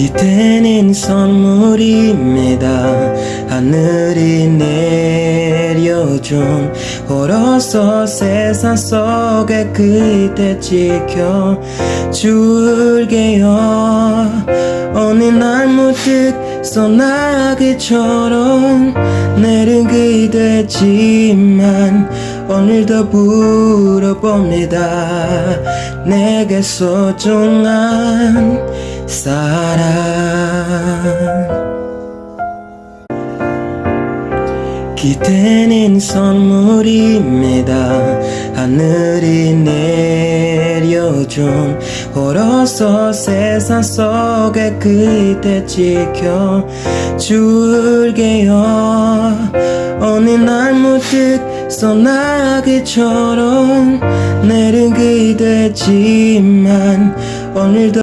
기대는 선물입니다. 하늘이 내려준 걸어서 세상 속에 그대 지켜 줄게요. 어느 날 문득 소나기처럼 내린 그대지만 오늘도 물어봅니다. 내게 소중한 사랑. 기대는 선물입니다. 하늘이 내려준 걸어서 세상 속에 그대 지켜 줄게요. 어느 날 문득 소나기처럼 내린 그대지만 오늘도